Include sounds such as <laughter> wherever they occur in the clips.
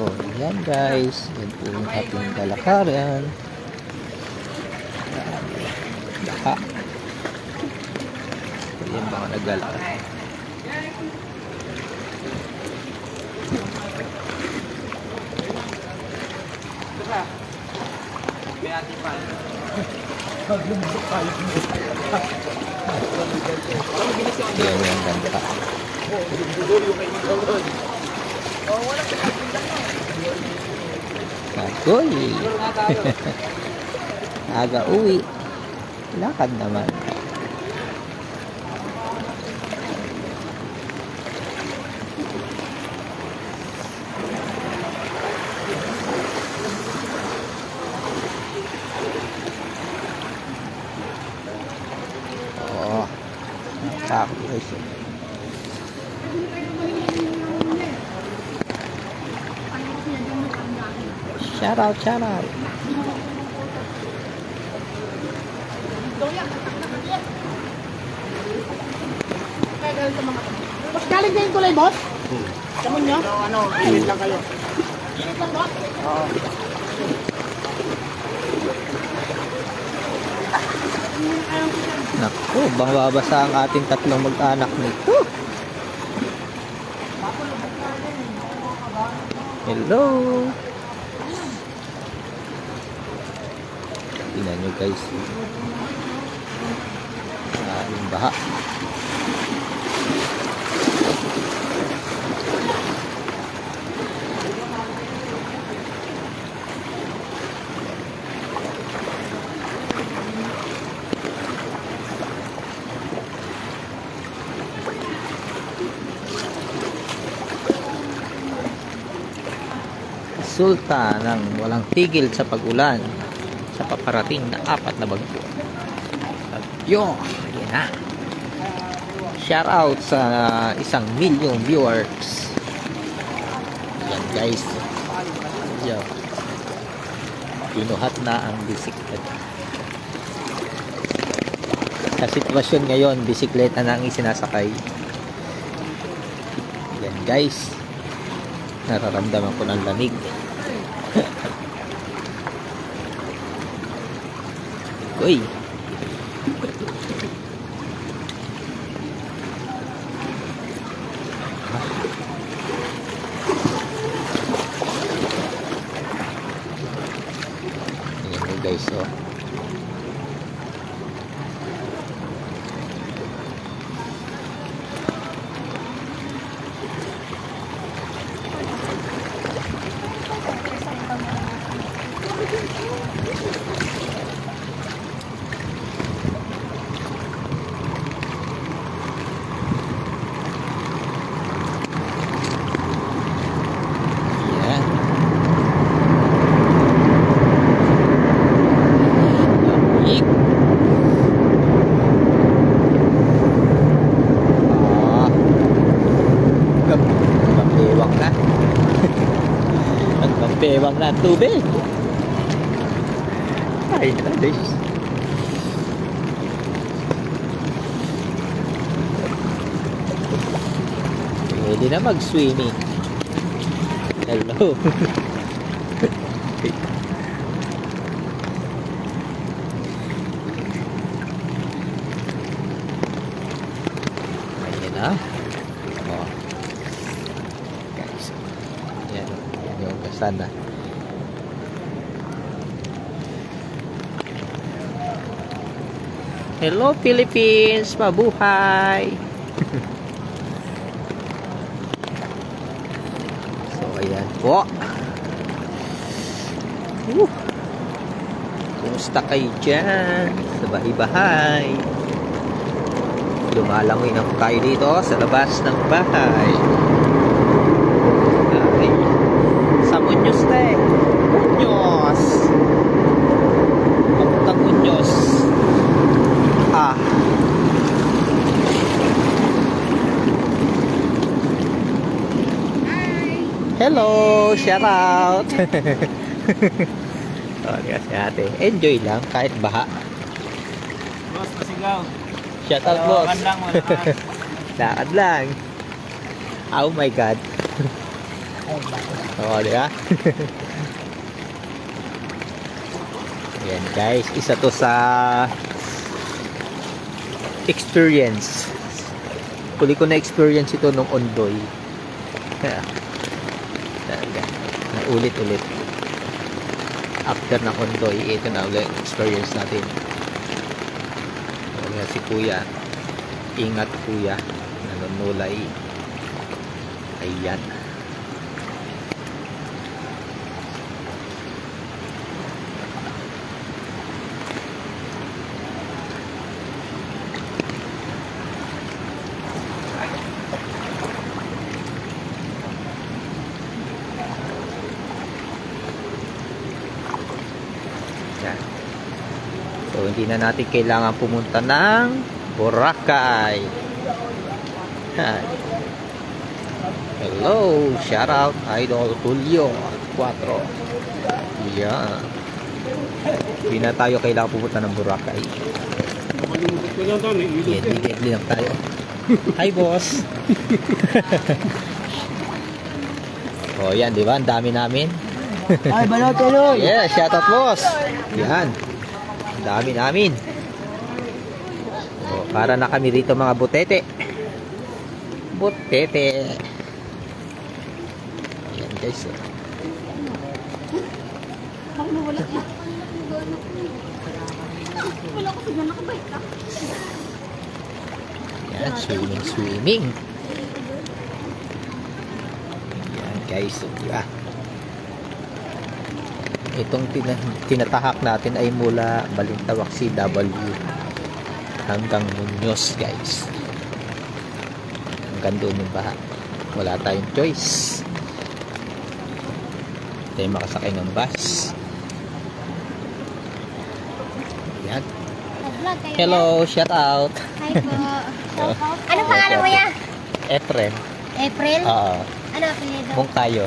So, yan guys. Yan po yung ating kalakaran. Baka. So, yan mga naglalakad. Yan yung ganda. Agoy! <laughs> Aga uwi. Lakad naman. Oh, nakakawis. Shout out, shout out. Boss, galing yung kulay, boss? Hmm. Kamon nyo? ano, init lang kayo. Init lang, boss? Oo. Naku, bang babasa ang ating tatlong mag-anak nito. Hello. Tingnan nyo guys. Ah, yung baha. resulta ng walang tigil sa pagulan paparating na apat na bagyo. Bagyo! Yan na. Shout out sa isang milyong viewers. Yan guys. Yan. Pinuhat na ang bisikleta. Sa sitwasyon ngayon, bisikleta na ang isinasakay. Yan guys nararamdaman ko ng lamig <laughs> uy Ayan mo guys oh Yan. Lamig. Ah. Gam Gampewang na. Ang gampewang na tubig. Ay, alis. Pwede na mag-swimming. Hello. <laughs> Ayan na. Oh. Guys. Yan. Yan yung kasana. Hello Philippines! Mabuhay! So, ayan po. Woo! Kumusta kayo dyan? Sa bahay-bahay. Lumalangoy na tayo dito sa labas ng bahay. Ay. Sa Munyos na eh. Munyos. Papuntang Munyos. Ah. Hello! Shout out! <laughs> oh, kaya si ate. Enjoy lang kahit baha. Boss, pasigaw. Shout out, boss. Dalawakan lang, wala ka. <laughs> Lakad lang. Oh my God. Oo, di ba? <laughs> Yan guys, isa to sa experience. Huli ko na experience ito nung Ondoy. Ulit-ulit. After ng Ondoy, ito na ulit experience natin. Wala si Kuya. Ingat Kuya. Nanunulay. Ayan. Yan. So, hindi na natin kailangan pumunta ng Boracay. Yan. Hello! Shout out Idol Julio 4. Yan. Hindi na tayo kailangan pumunta ng Boracay. Yan, deadly lang tayo. Hi, boss! <laughs> oh, yan, di ba? Ang dami namin. Ay, balot tuloy. Yeah, shout out boss. Yan. Dami namin. Oh, para na kami rito mga butete. Butete. Yan guys. ka. Yan, swimming, swimming. Yan guys, oh, di ba? Itong tina- tinatahak natin ay mula Balintawak CW hanggang Muñoz guys. Hanggang doon yung baha. Wala tayong choice. Tayo makasakay ng bus. Yan. Hello, shout out. Hi po. <laughs> Ano pangalan mo ya? Efren. April? Oo. Ano tayo. Mong tayo.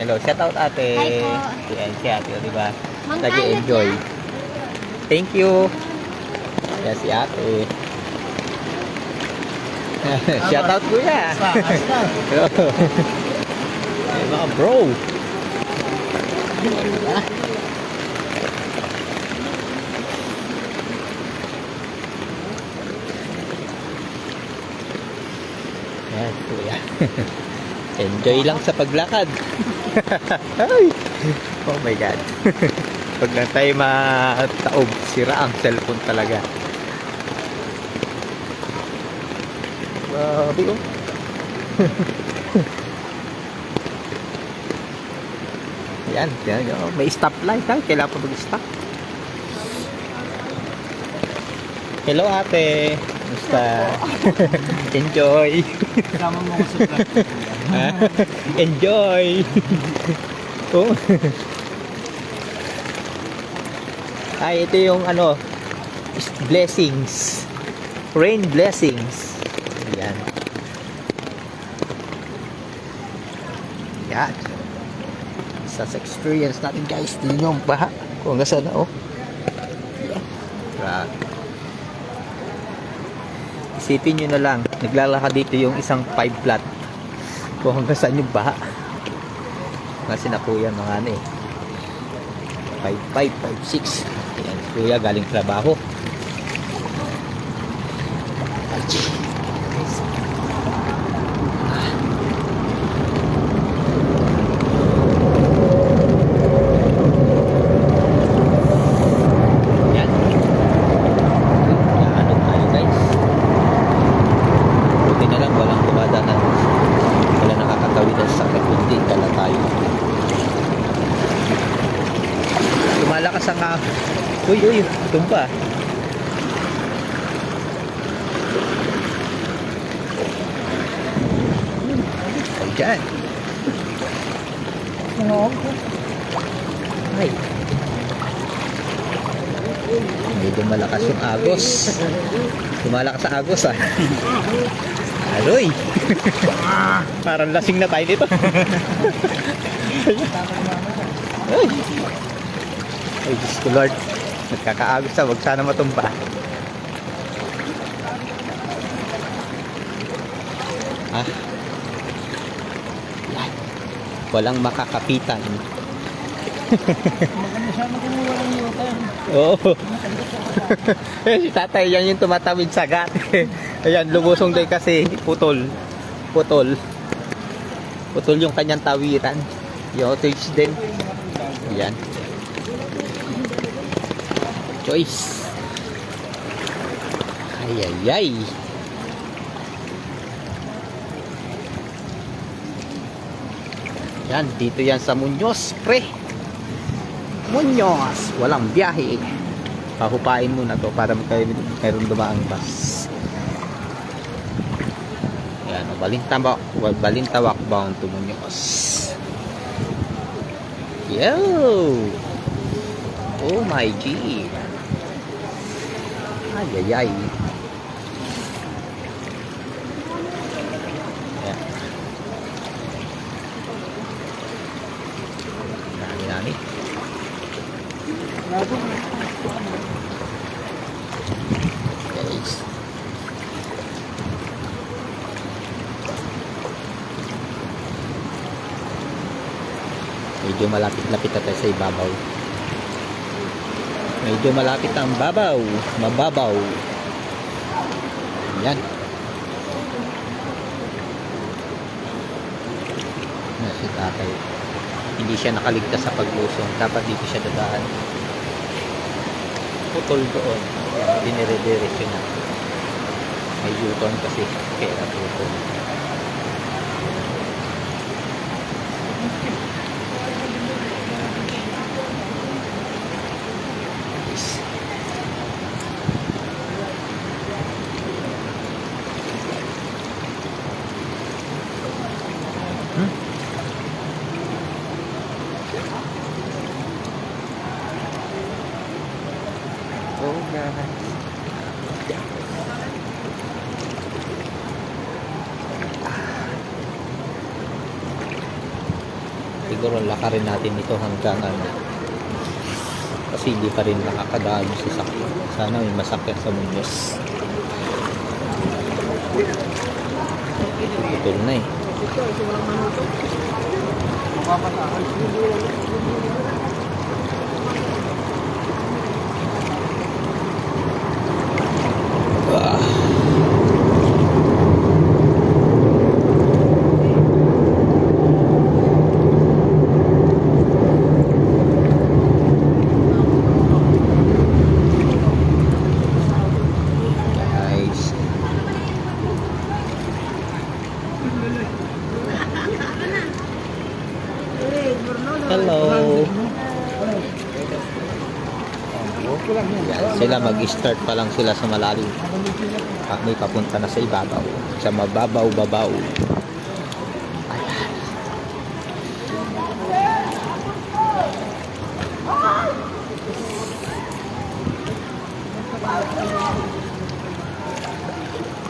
Hello, shout out ate. Hi po. Yan si ate, di ba? Nag-enjoy. Thank you. Yan si ate. shout out kuya. Ay, <laughs> mga bro. Yan, kuya. <laughs> Enjoy lang sa paglakad. Ay! Oh my God. Pag na tayo mataob, sira ang cellphone talaga. Grabe oh. yan, <laughs> yan, yan. oh. May stoplight ha. Kailangan pa mag-stop. Hello ate. Musta? <laughs> Enjoy. Kasama mo ko sa vlog. <laughs> Enjoy! <laughs> oh. Ay, ito yung ano, blessings. Rain blessings. Yan. Yan. Isa sa experience natin guys. Tingnan yung baha. Kung hanggang saan na, oh. Yan. Grabe. Isipin nyo na lang, naglalakad dito yung isang 5 flat kung hanggang saan yung baha. Kasi na mga ano eh. 5'5", 5'6". Ayan, si kuya galing trabaho. Yan. Ano tayo guys. Buti na lang walang dumadanan. Wala nakakatawid ang sakit kundi dala tayo. Lumalakas ang ah. Uy, uy, tumba. Ay, dyan. Ay. Medyo malakas yung agos. Lumalakas sa agos ah. Aloy! <laughs> Parang lasing na tayo dito. <laughs> Ay! Ay, Diyos ko Lord. Nagkakaagos na. Huwag sana matumba. Ah. Walang makakapitan. <laughs> Oo. <laughs> eh, si tatay, yan yung tumatawid sa gat. <laughs> Ayan, lumusong din kasi putol. Putol. Putol yung kanyang tawiran. Yung outage din. Ayan. Choice. Ay, ay, ay. Yan, dito yan sa Muñoz, pre. Muñoz, walang biyahe. Pahupain muna to para magkaroon mayroon dumaang bus. Yan, balintawak, balintawak bound to Muñoz. Yo! Oh my G! Ay, ay, ay. Yan. Nani, nani. Guys. Medyo malapit-lapit na tayo sa ibabaw. Medyo malapit ang babaw. Mababaw. Yan. Yan si tatay. Hindi siya nakaligtas sa paglusong. Dapat dito siya dadaan. Putol doon. Dinire-diretso niya. May U-turn kasi. Kaya putol. Oh, guys. Siguro lakarin natin ito hanggang ano. Kasi hindi pa rin nakakadaan sa sakyan. Sana may masakyan sa munyos. Putol na eh. Guys. Hello. Yan, sila mag-start pa lang sila sa malalim. May papunta na sa ibabaw. Sa mababaw-babaw. Ayan.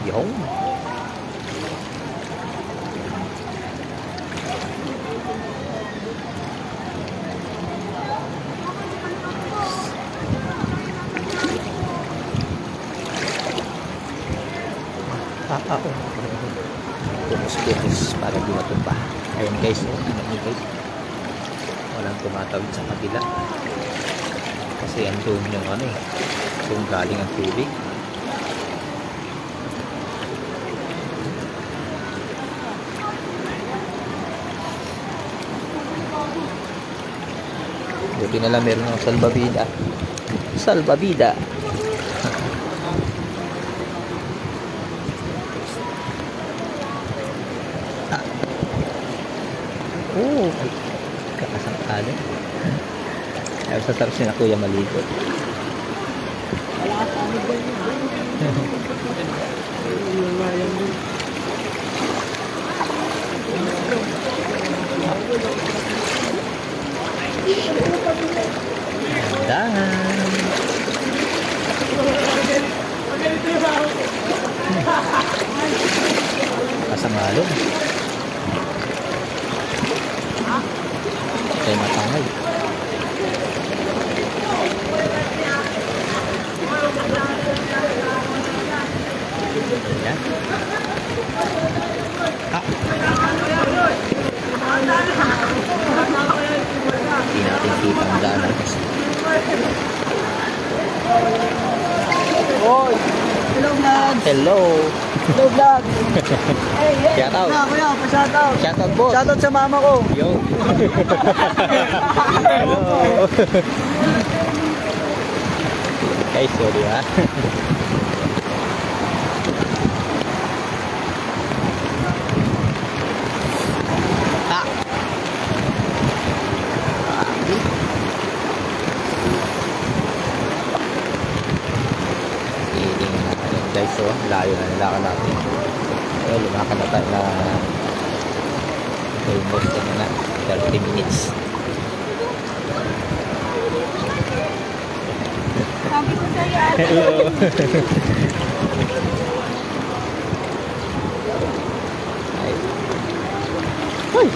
Yung. Ah, ah, oh. Pumus-pumus para di matumba. Ayan guys, oh, tingnan niyo guys. Walang tumatawid sa kabila. Kasi andun yung ano eh. Kung galing ang tubig. Buti na lang meron ng salbabida. Salbabida. Oo. <laughs> Oh, ay, kakasangkali. Ayaw sa sarap na kuya maligo. Dahan. Kasangalo. Kaya matangay. Ayan. Ah. Hello. Hello vlog. <laughs> Hey, hey. Shout out. Na, kuya, pa-shoutout. Shoutout boss. Shoutout sa mama ko. Yo. <laughs> Hello. <laughs> Guys, sorry ha. Ah. Feeling na ayun, guys, so layo na nilakad natin. Well, lumakad na tayo na almost ano na 30 minutes. Sabi ko sa'yo, Hello. <laughs> Hoy.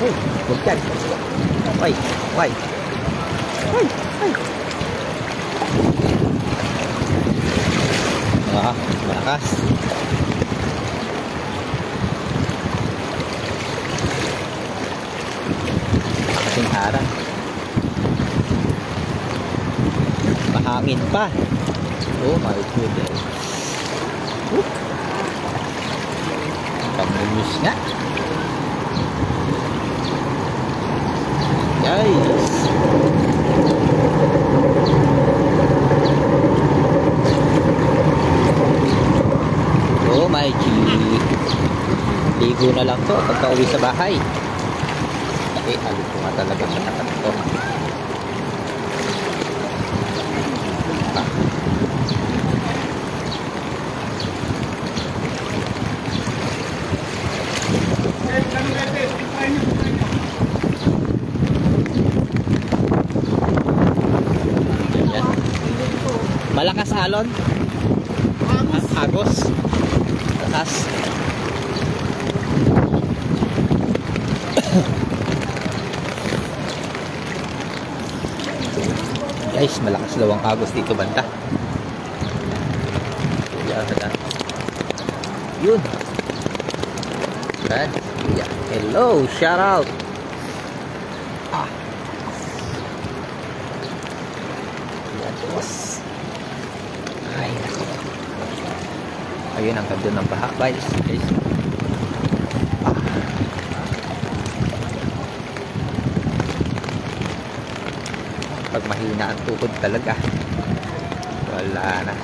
Hoy, huwag yan. Hoy, hoy. Hoy, hoy. Ah, malakas. Kasing Mahangin pa. Oh my goodness. Whoop. Pamilis nga. Guys. Oh my G. Ligo na lang to pagka uwi sa bahay. Eh, alit ko nga talaga sa tapat to. Yan. Malakas alon? A- Agos? Lakas? <coughs> Guys, malakas daw ang agos dito banda. Yan, yan. Yun. Yeah. Hello, shout out. Ah. Yan, boss. Ay, nako. Ayun ang ganda ng baha, guys. guys. Ah. Pag mahina ang tuhod talaga, wala na.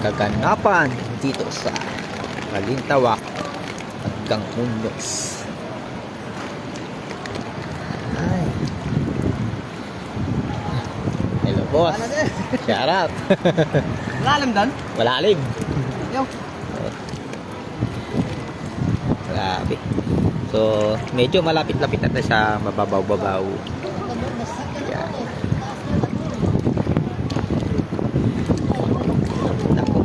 Kaganapan dito sa Balintawak hanggang Munyos. Hello, boss. Shout out. Lalim dan. Malalim. Yo. Grabe. So, medyo malapit-lapit na tayo sa mababaw-babaw. Yan. Nako.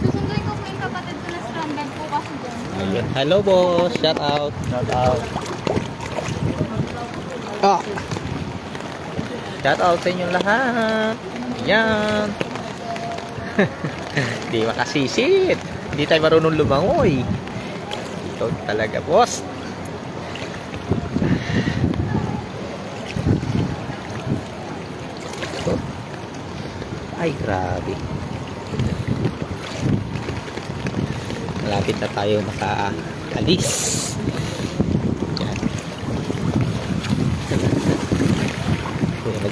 Susunduin ko po yung kapatid ko na stranded po kasi dyan. Ayun. Hello, boss. Shout out. Shout out. Ah. Shout out sa inyong lahat. Yan. <laughs> Di makasisit. Hindi tayo marunong lumangoy. Ito talaga, boss. Ay, grabe. Malapit na tayo makaalis. Yan.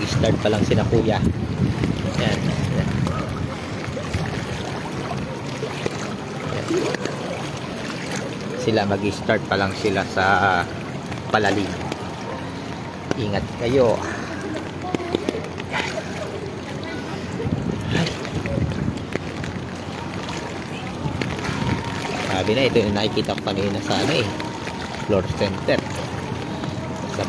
Kuya, mag-start pa lang sina kuya. Yan. Sila mag-start pa lang sila sa palalim. Ingat kayo. Sabi na, ito yung nakikita ko kanina sa ano eh. Floor center. Sa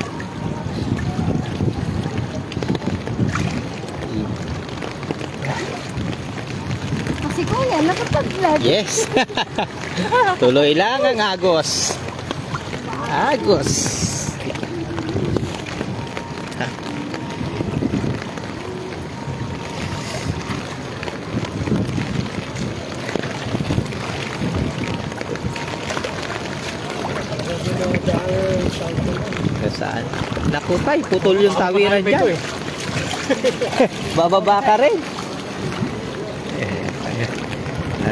Kasi kuya, nakapag-vlog. Yes. <laughs> Tuloy lang ang agos. Agos. Ha? Saan? Naku tay, putol yung tawiran dyan. eh. <laughs> Bababa ka rin.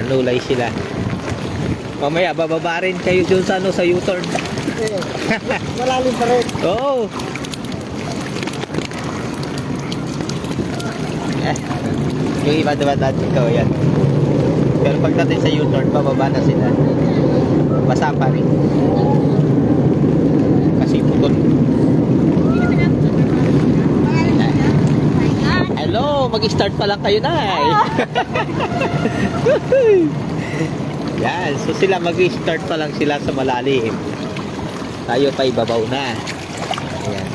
Nanulay sila. Mamaya, bababa rin kayo dun sa, ano, sa U-turn. Malalim pa rin. <laughs> Oo. Eh, yung iba diba dati ito, yan. Pero pagdating sa U-turn, bababa na sila. Basa pa rin. Kasi putol. Hello, mag-start pa lang kayo na <laughs> Yan, so sila mag-start pa lang sila sa malalim. Tayo pa ibabaw na. Ayan.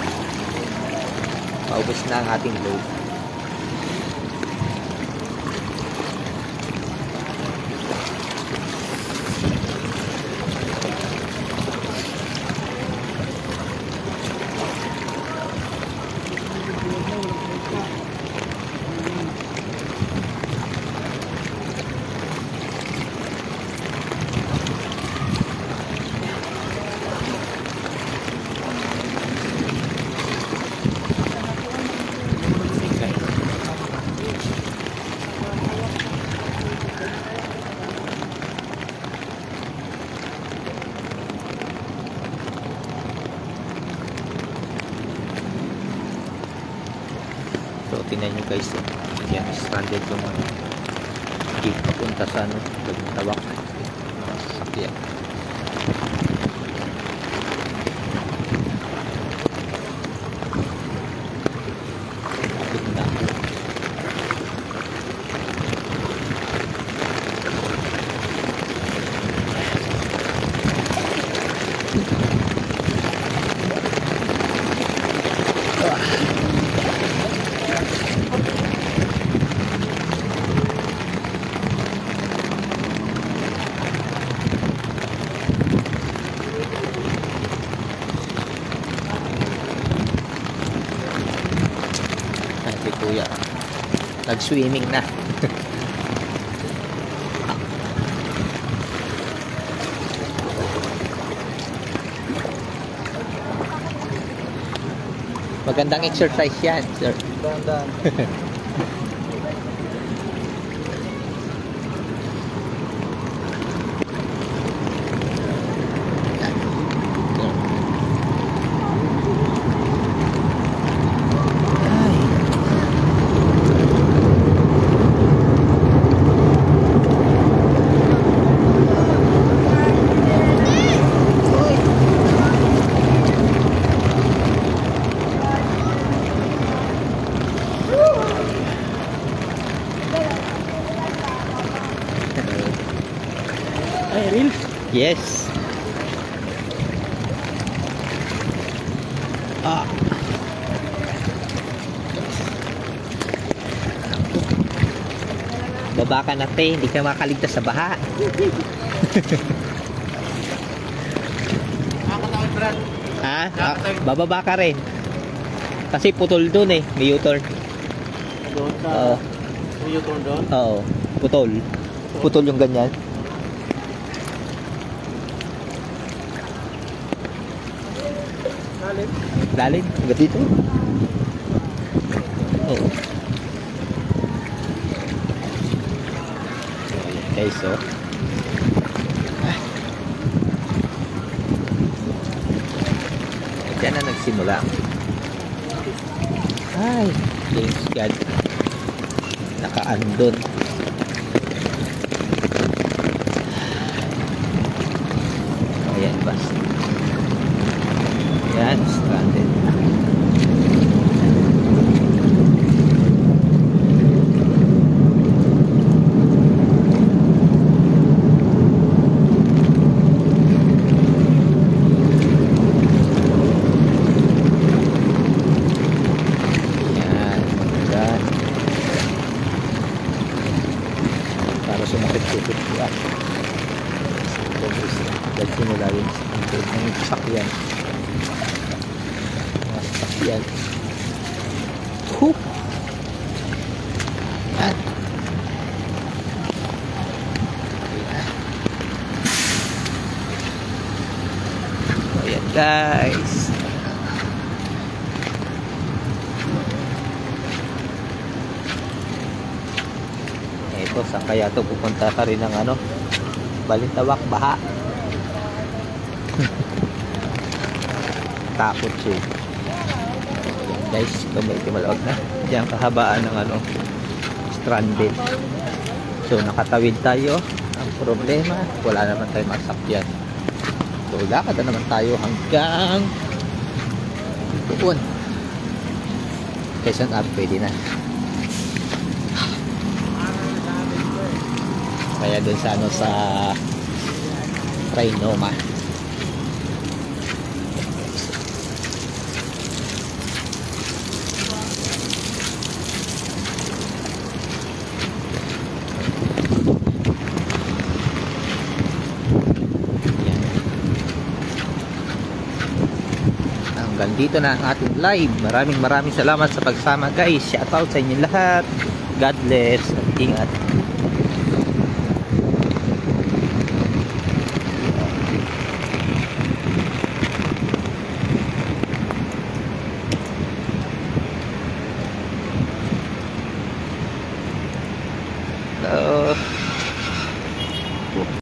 Paubos na ang ating load. So, tingnan nyo guys. oh. Yan, stranded yung mga jeep papunta sa ano, tawak. Mga Kuya. Nag-swimming na. Magandang exercise yan, sir. Dahan-dahan. <laughs> Ay, real? Yes. Ah. Baba ka na te, hindi ka makaligtas sa baha. <laughs> Nakakatawid, Brad. Ha? Ah, bababa ka rin. Kasi putol dun eh, may U-turn. Doon sa... Oo. May U-turn doon. Oo, putol. Putol yung ganyan. Lalim, hanggang dito. Oo. Okay, so. Ah. Diyan na nagsimula. Ay, James God. Nakaandon. Ayan, bas. Yan. Hoop. Yan. Ayan guys. Eh, ito, saan kaya ito pupunta ka rin ng ano? Balintawak, baha. <laughs> Takot siya guys ito medyo malawag na. Diyan kahabaan ng ano stranded so nakatawid tayo. Ang problema wala naman tayo masakyan. So lakad na naman tayo hanggang doon Quezon Ave pwede na. Kaya doon sa ano sa Trinoma Yan. Hanggang dito na ang ating live. Maraming maraming salamat sa pagsama guys. Shout out sa inyo lahat. God bless. At ingat.